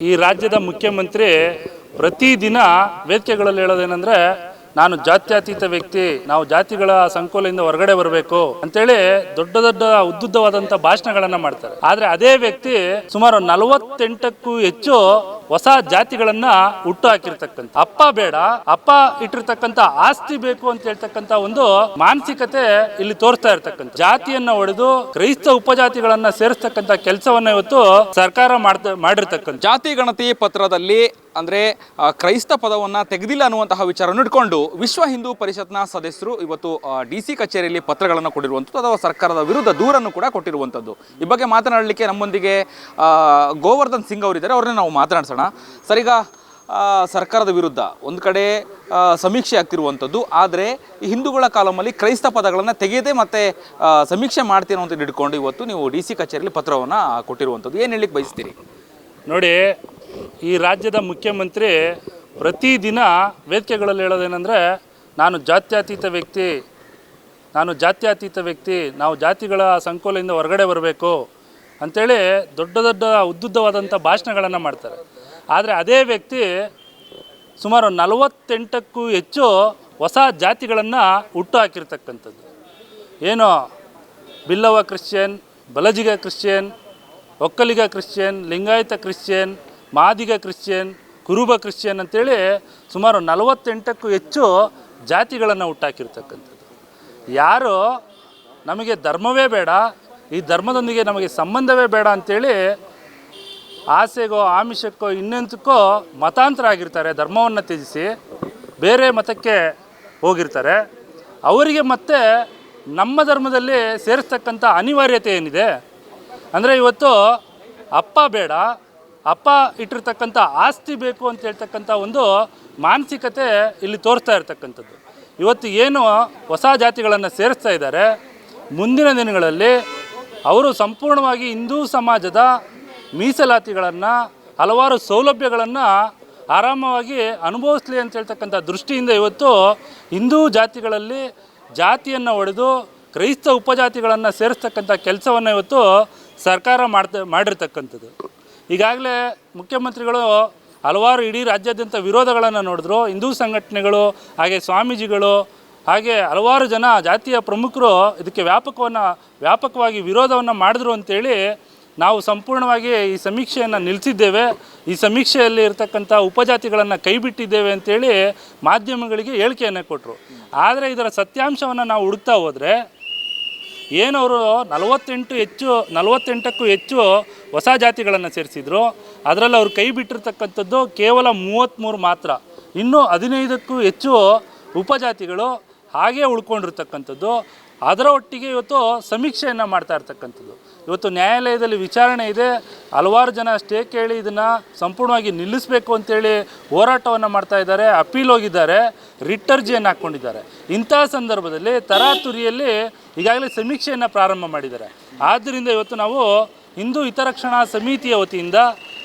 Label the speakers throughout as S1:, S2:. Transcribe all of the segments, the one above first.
S1: ಈ ರಾಜ್ಯದ ಮುಖ್ಯಮಂತ್ರಿ ಪ್ರತಿದಿನ ವೇದಿಕೆಗಳಲ್ಲಿ ಹೇಳೋದೇನೆಂದ್ರೆ ನಾನು ಜಾತ್ಯತೀತ ವ್ಯಕ್ತಿ, ನಾವು ಜಾತಿಗಳ ಸಂಕೋಲೆಯಿಂದ ಹೊರಗಡೆ ಬರಬೇಕು ಅಂತೇಳಿ ದೊಡ್ಡ ದೊಡ್ಡ ಉದ್ದುದ್ದವಾದಂಥ ಭಾಷಣಗಳನ್ನ ಮಾಡ್ತಾರೆ. ಆದ್ರೆ ಅದೇ ವ್ಯಕ್ತಿ ಸುಮಾರು ನಲವತ್ತೆಂಟಕ್ಕೂ ಹೆಚ್ಚು ಹೊಸ ಜಾತಿಗಳನ್ನ ಹುಟ್ಟು ಹಾಕಿರ್ತಕ್ಕಂಥ. ಅಪ್ಪ ಬೇಡ, ಅಪ್ಪ ಇಟ್ಟಿರ್ತಕ್ಕಂಥ ಆಸ್ತಿ ಬೇಕು ಅಂತ ಹೇಳ್ತಕ್ಕಂಥ ಒಂದು ಮಾನಸಿಕತೆ ಇಲ್ಲಿ ತೋರಿಸ್ತಾ ಇರ್ತಕ್ಕಂಥ. ಜಾತಿಯನ್ನ ಒಡೆದು ಕ್ರೈಸ್ತ ಉಪಜಾತಿಗಳನ್ನ ಸೇರಿಸ್ತಕ್ಕಂಥ ಕೆಲಸವನ್ನ ಇವತ್ತು ಸರ್ಕಾರ ಮಾಡಿರ್ತಕ್ಕಂಥ.
S2: ಜಾತಿ ಗಣತಿ ಪತ್ರದಲ್ಲಿ ಅಂದ್ರೆ ಕ್ರೈಸ್ತ ಪದವನ್ನು ತೆಗೆದಿಲ್ಲ ಅನ್ನುವಂತಹ ವಿಚಾರವನ್ನು ಇಟ್ಕೊಂಡು ವಿಶ್ವ ಹಿಂದೂ ಪರಿಷತ್ನ ಸದಸ್ಯರು ಇವತ್ತು ಡಿ ಸಿ ಕಚೇರಿಯಲ್ಲಿ ಪತ್ರಗಳನ್ನು ಕೊಟ್ಟಿರುವಂಥದ್ದು ಅಥವಾ ಸರ್ಕಾರದ ವಿರುದ್ಧ ದೂರನ್ನು ಕೂಡ ಕೊಟ್ಟಿರುವಂಥದ್ದು. ಈ ಬಗ್ಗೆ ಮಾತನಾಡಲಿಕ್ಕೆ ನಮ್ಮೊಂದಿಗೆ ಗೋವರ್ಧನ್ ಸಿಂಗ್ ಅವರಿದ್ದಾರೆ. ಅವ್ರನ್ನೇ ನಾವು ಮಾತನಾಡ್ಸೋಣ. ಸರ್ ಈಗ ಸರ್ಕಾರದ ವಿರುದ್ಧ ಒಂದು ಕಡೆ ಸಮೀಕ್ಷೆ ಆಗ್ತಿರುವಂಥದ್ದು. ಆದರೆ ಹಿಂದೂಗಳ ಕಾಲಮಲ್ಲಿ ಕ್ರೈಸ್ತ ಪದಗಳನ್ನು ತೆಗೆಯದೆ ಮತ್ತೆ ಸಮೀಕ್ಷೆ ಮಾಡ್ತೀನಿ ಅಂತ ಹಿಡ್ಕೊಂಡು ಇವತ್ತು ನೀವು ಡಿ ಸಿ ಕಚೇರಿಯಲ್ಲಿ ಪತ್ರವನ್ನು ಕೊಟ್ಟಿರುವಂಥದ್ದು. ಏನು ಹೇಳಲಿಕ್ಕೆ ಬಯಸ್ತೀರಿ?
S1: ನೋಡಿ ಈ ರಾಜ್ಯದ ಮುಖ್ಯಮಂತ್ರಿ ಪ್ರತಿದಿನ ವೇದಿಕೆಗಳಲ್ಲಿ ಹೇಳೋದೇನೆಂದರೆ, ನಾನು ಜಾತ್ಯತೀತ ವ್ಯಕ್ತಿ, ನಾನು ಜಾತ್ಯತೀತ ವ್ಯಕ್ತಿ, ನಾವು ಜಾತಿಗಳ ಸಂಕೋಲೆಯಿಂದ ಹೊರಗಡೆ ಬರಬೇಕು ಅಂಥೇಳಿ ದೊಡ್ಡ ದೊಡ್ಡ ಉದ್ದುದ್ದವಾದಂಥ ಭಾಷಣಗಳನ್ನು ಮಾಡ್ತಾರೆ. ಆದರೆ ಅದೇ ವ್ಯಕ್ತಿ ಸುಮಾರು ನಲವತ್ತೆಂಟಕ್ಕೂ ಹೆಚ್ಚು ಹೊಸ ಜಾತಿಗಳನ್ನು ಹುಟ್ಟು ಹಾಕಿರ್ತಕ್ಕಂಥದ್ದು. ಏನು? Billava Christian, Balajiga Christian, Vokkaliga Christian, Lingayat Christian Madiga Christian, Kuruba Christian ಅಂತೇಳಿ ಸುಮಾರು ನಲವತ್ತೆಂಟಕ್ಕೂ ಹೆಚ್ಚು ಜಾತಿಗಳನ್ನು ಹುಟ್ಟಾಕಿರ್ತಕ್ಕಂಥದ್ದು. ಯಾರು ನಮಗೆ ಧರ್ಮವೇ ಬೇಡ, ಈ ಧರ್ಮದೊಂದಿಗೆ ನಮಗೆ ಸಂಬಂಧವೇ ಬೇಡ ಅಂತೇಳಿ ಆಸೆಗೋ, ಆಮಿಷಕ್ಕೋ, ಇನ್ನೆಂತಕ್ಕೋ ಮತಾಂತರ ಆಗಿರ್ತಾರೆ, ಧರ್ಮವನ್ನು ತ್ಯಜಿಸಿ ಬೇರೆ ಮತಕ್ಕೆ ಹೋಗಿರ್ತಾರೆ. ಅವರಿಗೆ ಮತ್ತೆ ನಮ್ಮ ಧರ್ಮದಲ್ಲಿ ಸೇರಿಸ್ತಕ್ಕಂಥ ಅನಿವಾರ್ಯತೆ ಏನಿದೆ? ಅಂದರೆ ಇವತ್ತು ಅಪ್ಪ ಬೇಡ ಅಪ್ಪ ಇಟ್ಟಿರ್ತಕ್ಕಂಥ ಆಸ್ತಿ ಬೇಕು ಅಂತ ಹೇಳ್ತಕ್ಕಂಥ ಒಂದು ಮಾನಸಿಕತೆ ಇಲ್ಲಿ ತೋರಿಸ್ತಾ ಇರ್ತಕ್ಕಂಥದ್ದು. ಇವತ್ತು ಏನು ಹೊಸ ಜಾತಿಗಳನ್ನು ಸೇರಿಸ್ತಾ ಇದ್ದಾರೆ. ಮುಂದಿನ ದಿನಗಳಲ್ಲಿ ಅವರು ಸಂಪೂರ್ಣವಾಗಿ ಹಿಂದೂ ಸಮಾಜದ ಮೀಸಲಾತಿಗಳನ್ನು, ಹಲವಾರು ಸೌಲಭ್ಯಗಳನ್ನು ಆರಾಮವಾಗಿ ಅನುಭವಿಸ್ಲಿ ಅಂತ ಹೇಳ್ತಕ್ಕಂಥ ದೃಷ್ಟಿಯಿಂದ ಇವತ್ತು ಹಿಂದೂ ಜಾತಿಗಳಲ್ಲಿ ಜಾತಿಯನ್ನು ಒಡೆದು ಕ್ರೈಸ್ತ ಉಪಜಾತಿಗಳನ್ನು ಸೇರಿಸ್ತಕ್ಕಂಥ ಕೆಲಸವನ್ನು ಇವತ್ತು ಸರ್ಕಾರ ಮಾಡ್ತಾ ಮಾಡಿರ್ತಕ್ಕಂಥದ್ದು. ಈಗಾಗಲೇ ಮುಖ್ಯಮಂತ್ರಿಗಳು ಹಲವಾರು ಇಡೀ ರಾಜ್ಯಾದ್ಯಂತ ವಿರೋಧಗಳನ್ನು ನೋಡಿದ್ರು. ಹಿಂದೂ ಸಂಘಟನೆಗಳು, ಹಾಗೆ ಸ್ವಾಮೀಜಿಗಳು, ಹಾಗೆ ಹಲವಾರು ಜನ ಜಾತಿಯ ಪ್ರಮುಖರು ಇದಕ್ಕೆ ವ್ಯಾಪಕವನ್ನು, ವ್ಯಾಪಕವಾಗಿ ವಿರೋಧವನ್ನು ಮಾಡಿದ್ರು ಅಂತೇಳಿ ನಾವು ಸಂಪೂರ್ಣವಾಗಿ ಈ ಸಮೀಕ್ಷೆಯನ್ನು ನಿಲ್ಲಿಸಿದ್ದೇವೆ. ಈ ಸಮೀಕ್ಷೆಯಲ್ಲಿ ಇರತಕ್ಕಂಥ ಉಪಜಾತಿಗಳನ್ನು ಕೈಬಿಟ್ಟಿದ್ದೇವೆ ಅಂತೇಳಿ ಮಾಧ್ಯಮಗಳಿಗೆ ಹೇಳಿಕೆಯನ್ನು ಕೊಟ್ಟರು ಆದರೆ ಇದರ ಸತ್ಯಾಂಶವನ್ನು ನಾವು ಹುಡುಕ್ತಾ ಹೋದರೆ ಏನವರು ನಲವತ್ತೆಂಟು ಹೆಚ್ಚು, ನಲವತ್ತೆಂಟಕ್ಕೂ ಹೆಚ್ಚು ಹೊಸ ಜಾತಿಗಳನ್ನು ಸೇರಿಸಿದ್ರು. ಅದರಲ್ಲಿ ಅವರು ಕೈ ಬಿಟ್ಟಿರ್ತಕ್ಕಂಥದ್ದು ಕೇವಲ ಮೂವತ್ತ್ಮೂರು ಮಾತ್ರ. ಇನ್ನೂ ಹದಿನೈದಕ್ಕೂ ಹೆಚ್ಚು ಉಪಜಾತಿಗಳು ಹಾಗೇ ಉಳ್ಕೊಂಡಿರ್ತಕ್ಕಂಥದ್ದು. ಅದರ ಒಟ್ಟಿಗೆ ಇವತ್ತು ಸಮೀಕ್ಷೆಯನ್ನು ಮಾಡ್ತಾ ಇರ್ತಕ್ಕಂಥದ್ದು. ಇವತ್ತು ನ್ಯಾಯಾಲಯದಲ್ಲಿ ವಿಚಾರಣೆ ಇದೆ. ಹಲವಾರು ಜನ ಸ್ಟೇ ಕೇಳಿ ಇದನ್ನು ಸಂಪೂರ್ಣವಾಗಿ ನಿಲ್ಲಿಸಬೇಕು ಅಂತೇಳಿ ಹೋರಾಟವನ್ನು ಮಾಡ್ತಾ ಇದ್ದಾರೆ, ಅಪೀಲ್ ಹೋಗಿದ್ದಾರೆ ರಿಟರ್ಜಿಯನ್ನು ಹಾಕ್ಕೊಂಡಿದ್ದಾರೆ ಇಂತಹ ಸಂದರ್ಭದಲ್ಲಿ ತರಾತುರಿಯಲ್ಲಿ ಈಗಾಗಲೇ ಸಮೀಕ್ಷೆಯನ್ನು ಪ್ರಾರಂಭ ಮಾಡಿದ್ದಾರೆ. ಆದ್ದರಿಂದ ಇವತ್ತು ನಾವು ಹಿಂದೂ ಹಿತರಕ್ಷಣಾ ಸಮಿತಿಯ ವತಿಯಿಂದ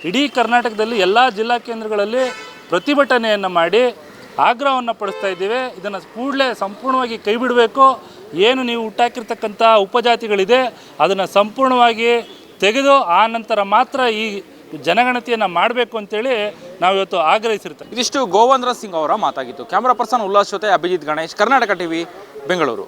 S1: ಇಡೀ ಕರ್ನಾಟಕದಲ್ಲಿ ಎಲ್ಲ ಜಿಲ್ಲಾ ಕೇಂದ್ರಗಳಲ್ಲಿ ಪ್ರತಿಭಟನೆಯನ್ನು ಮಾಡಿ ಆಗ್ರಹವನ್ನು ಪಡಿಸ್ತಾ ಇದ್ದೀವಿ. ಇದನ್ನು ಕೂಡಲೇ ಸಂಪೂರ್ಣವಾಗಿ ಕೈ ಬಿಡಬೇಕು. ಏನು ನೀವು ಹುಟ್ಟಾಕಿರ್ತಕ್ಕಂಥ ಉಪಜಾತಿಗಳಿದೆ, ಅದನ್ನು ಸಂಪೂರ್ಣವಾಗಿ ತೆಗೆದು ಆ ನಂತರ ಮಾತ್ರ ಈ ಜನಗಣತಿಯನ್ನು ಮಾಡಬೇಕು ಅಂತೇಳಿ ನಾವು ಇವತ್ತು ಆಗ್ರಹಿಸಿರ್ತೇವೆ.
S2: ಇದಿಷ್ಟು ಗೋವಂದ್ರ ಸಿಂಗ್ ಅವರ ಮಾತಾಗಿತ್ತು ಕ್ಯಾಮ್ರಾ ಪರ್ಸನ್ ಉಲ್ಲಾಸ್ ಜೊತೆ ಅಭಿಜಿತ್ ಗಣೇಶ್, ಕರ್ನಾಟಕ ಟಿವಿ, ಬೆಂಗಳೂರು.